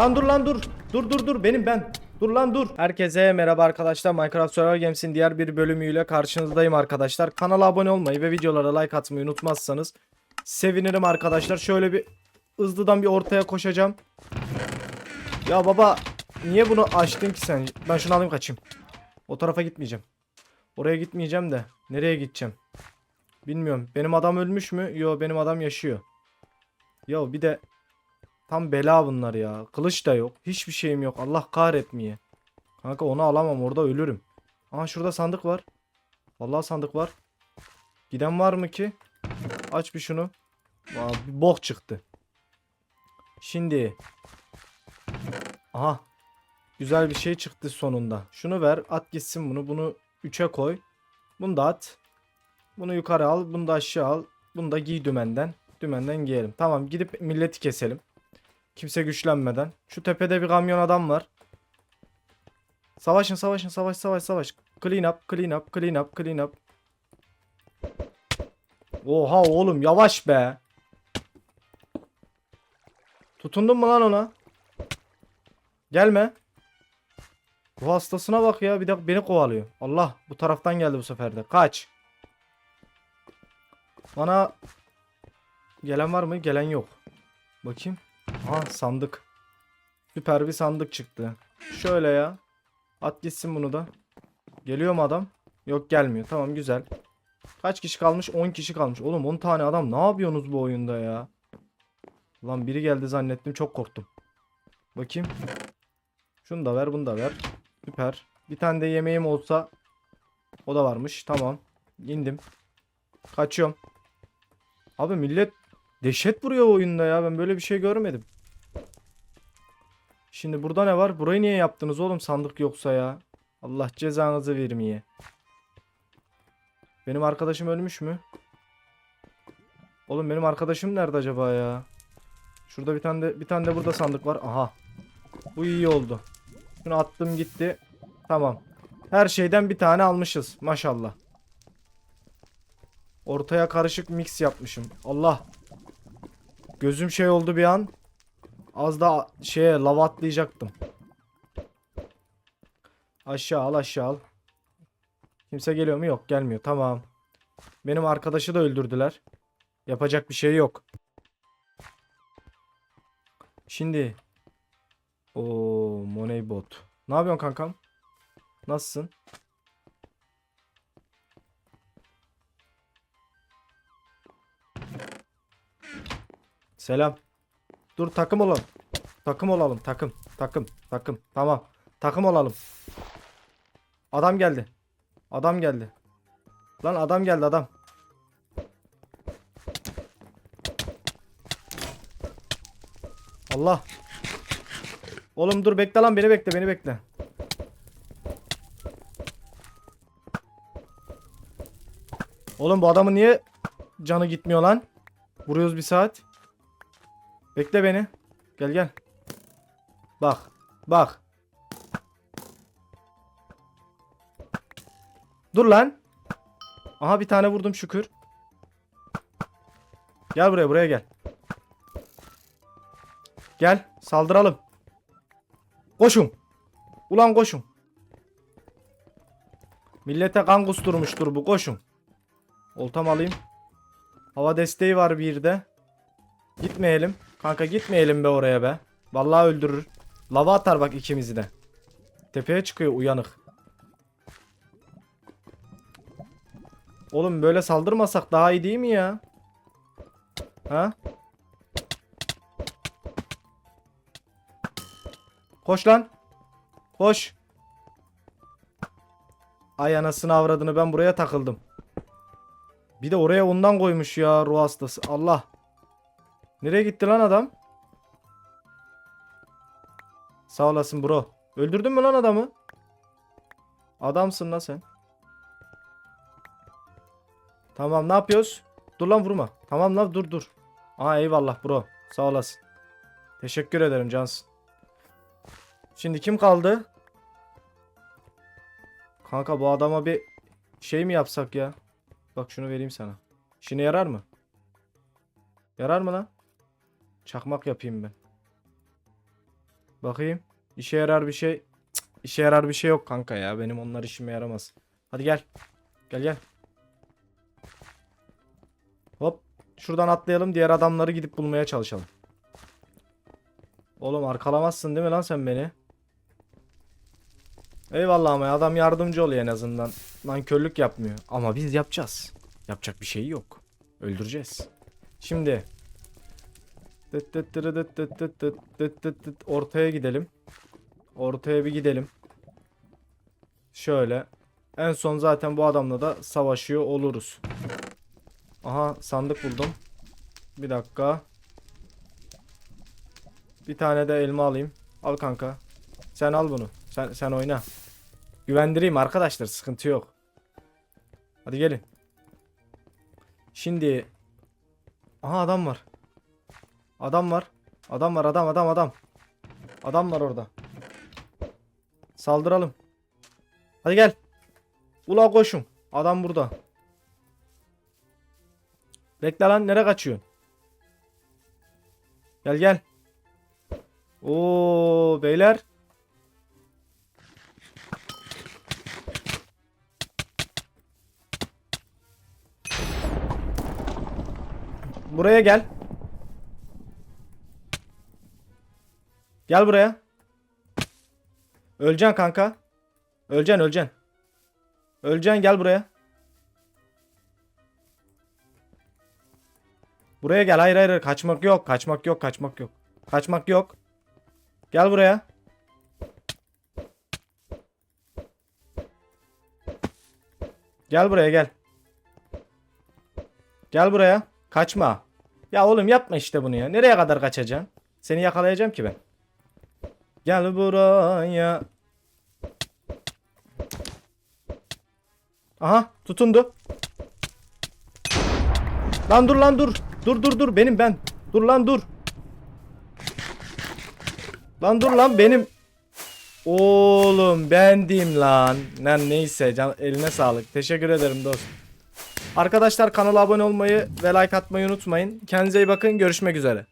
Lan dur lan dur. Dur dur dur benim ben. Dur lan dur. Herkese merhaba arkadaşlar. Minecraft Survival Games'in diğer bir bölümüyle karşınızdayım arkadaşlar. Kanala abone olmayı ve videolara like atmayı unutmazsanız sevinirim arkadaşlar. Şöyle bir hızlıdan bir ortaya koşacağım. Ya baba niye bunu açtın ki sen? Ben şunu alayım kaçayım. O tarafa gitmeyeceğim. Oraya gitmeyeceğim de. Nereye gideceğim? Bilmiyorum. Benim adam ölmüş mü? Yo benim adam yaşıyor. Ya bir de tam bela bunlar ya. Kılıç da yok. Hiçbir şeyim yok. Allah kahretmeye. Kanka onu alamam orada ölürüm. Aha şurada sandık var. Vallahi sandık var. Giden var mı ki? Aç bir şunu. Aa, bir bok çıktı. Şimdi. Aha. Güzel bir şey çıktı sonunda. Şunu ver. At gitsin bunu. Bunu 3'e koy. Bunu da at. Bunu yukarı al. Bunu da aşağı al. Bunu da giy dümenden. Dümenden giyelim. Tamam gidip milleti keselim. Kimse güçlenmeden. Şu tepede bir kamyon adam var. Savaşın savaşın savaş savaş savaş. Clean up clean up clean up clean up. Oha oğlum yavaş be. Tutundun mu lan ona? Gelme. Bu hastasına bak ya bir de beni kovalıyor. Allah bu taraftan geldi bu sefer de. Kaç. Bana gelen var mı? Gelen yok. Bakayım. Aha sandık. Süper bir sandık çıktı. Şöyle ya. At gitsin bunu da. Geliyor mu adam? Yok gelmiyor. Tamam güzel. Kaç kişi kalmış? 10 kişi kalmış. Oğlum 10 tane adam. Ne yapıyorsunuz bu oyunda ya? Lan biri geldi zannettim. Çok korktum. Bakayım. Şunu da ver, bunu da ver. Süper. Bir tane de yemeğim olsa o da varmış. Tamam. İndim. Kaçıyorum. Abi millet dehşet vuruyor oyunda ya. Ben böyle bir şey görmedim. Şimdi burada ne var? Burayı niye yaptınız oğlum sandık yoksa ya? Allah cezanızı vermeye. Benim arkadaşım ölmüş mü? Oğlum benim arkadaşım nerede acaba ya? Şurada bir tane de bir tane de burada sandık var. Aha. Bu iyi oldu. Şunu attım gitti. Tamam. Her şeyden bir tane almışız. Maşallah. Ortaya karışık mix yapmışım. Allah. Gözüm şey oldu bir an. Az da şeye lava atlayacaktım. Aşağı al aşağı al. Kimse geliyor mu? Yok gelmiyor. Tamam. Benim arkadaşı da öldürdüler. Yapacak bir şey yok. Şimdi. o Moneybot. Ne yapıyorsun kankam? Nasılsın? Selam. Dur takım olalım. Takım olalım. Takım. Takım. Takım. Tamam. Takım olalım. Adam geldi. Adam geldi. Lan adam geldi adam. Allah. Oğlum dur bekle lan beni bekle beni bekle. Oğlum bu adamın niye canı gitmiyor lan? Vuruyoruz bir saat. Bekle beni. Gel gel. Bak. Bak. Dur lan. Aha bir tane vurdum şükür. Gel buraya buraya gel. Gel saldıralım. Koşun. Ulan koşun. Millete kan kusturmuştur bu koşun. Oltam alayım. Hava desteği var bir de. Gitmeyelim. Kanka gitmeyelim be oraya be. Vallahi öldürür. Lava atar bak ikimizi de. Tepeye çıkıyor uyanık. Oğlum böyle saldırmasak daha iyi değil mi ya? Ha? Koş lan. Koş. Ay anasını avradını ben buraya takıldım. Bir de oraya ondan koymuş ya ruh hastası. Allah. Nereye gitti lan adam? Sağ olasın bro. Öldürdün mü lan adamı? Adamsın lan sen. Tamam ne yapıyoruz? Dur lan vurma. Tamam lan dur dur. Aa eyvallah bro. Sağ olasın. Teşekkür ederim cansın. Şimdi kim kaldı? Kanka bu adama bir şey mi yapsak ya? Bak şunu vereyim sana. İşine yarar mı? Yarar mı lan? Çakmak yapayım ben. Bakayım. İşe yarar bir şey. Cık, işe yarar bir şey yok kanka ya. Benim onlar işime yaramaz. Hadi gel. Gel gel. Hop. Şuradan atlayalım. Diğer adamları gidip bulmaya çalışalım. Oğlum arkalamazsın değil mi lan sen beni? Eyvallah ama adam yardımcı oluyor en azından. Nankörlük yapmıyor. Ama biz yapacağız. Yapacak bir şey yok. Öldüreceğiz. Şimdi. Tırı tıt tıt tıt tıt tıt tıt tıt. Ortaya gidelim. Ortaya bir gidelim. Şöyle. En son zaten bu adamla da savaşıyor oluruz. Aha sandık buldum. Bir dakika. Bir tane de elma alayım. Al kanka. Sen al bunu. Sen sen oyna. Güvendireyim arkadaşlar sıkıntı yok. Hadi gelin. Şimdi Aha adam var. Adam var. Adam var adam adam adam. Adam var orada. Saldıralım. Hadi gel. Ula koşun. Adam burada. Bekle lan nereye kaçıyorsun? Gel gel. Oo beyler. Buraya gel. Gel buraya. Öleceksin kanka. Öleceksin öleceksin. Öleceksin gel buraya. Buraya gel. Hayır hayır kaçmak yok. Kaçmak yok. Kaçmak yok. Kaçmak yok. Gel buraya. Gel buraya gel. Gel buraya. Kaçma. Ya oğlum yapma işte bunu ya. Nereye kadar kaçacaksın? Seni yakalayacağım ki ben. Gel buraya. Aha tutundu. Lan dur lan dur. Dur dur dur benim ben. Dur lan dur. Lan dur lan benim. Oğlum bendim lan. Lan neyse can, eline sağlık. Teşekkür ederim dost. Arkadaşlar kanala abone olmayı ve like atmayı unutmayın. Kendinize iyi bakın. Görüşmek üzere.